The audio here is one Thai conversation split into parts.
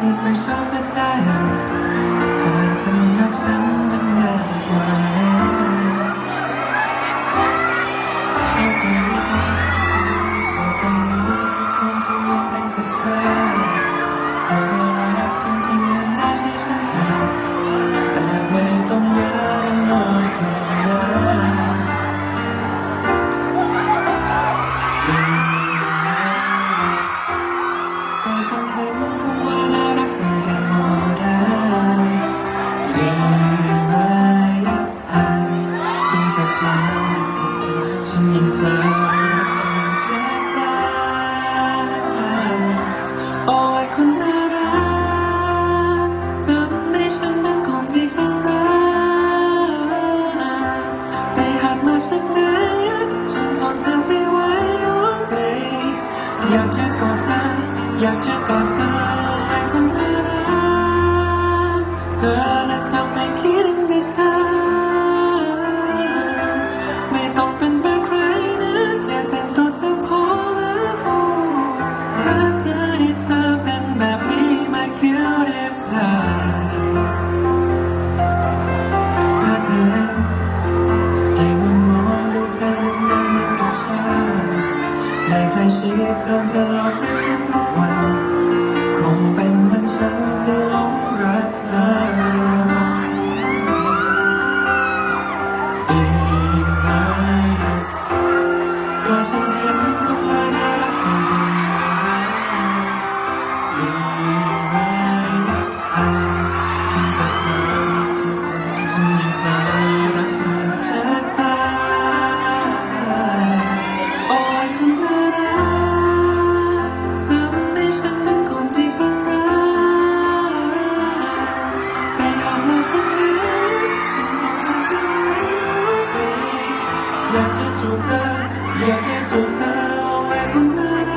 ที่ใครชอบก็ได้แต่สำหรับฉันมันง่ายกว่านั้นแค่จะยิ้มต่อไนี้คงจะเปกับเธอเธอน่ารักจริงๆนั้นน่าชื่นชมเธอแต่ไม่ต้องเยอะและน้อยกว่านั้นดีนะก็ฉันเห็นคง don't bend back. Right. 좋다 내게 좋다 외국 나라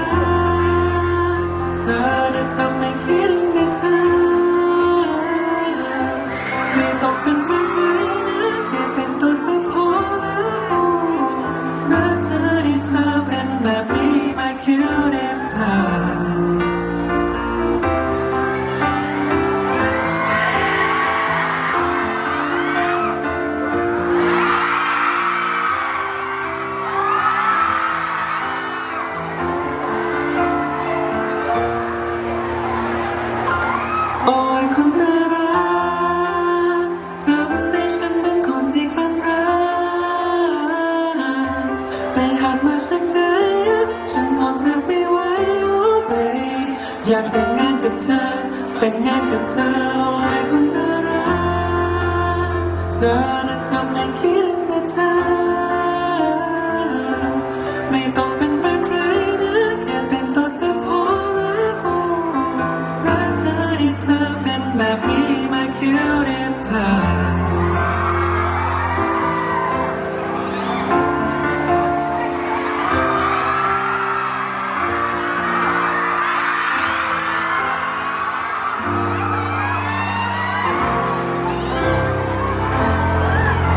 사람 삼는 길 อยากแต่งงานกับเธอ แต่งงานกับเธอไอ้คนน่ารักเธอนั้นทำให้คิดถึงแต่เธอ ไม่ต้องเป็นแบบใครนะแค่เป็นตัวเธอพอแล้วรักเธอที่เธอเป็นแบบ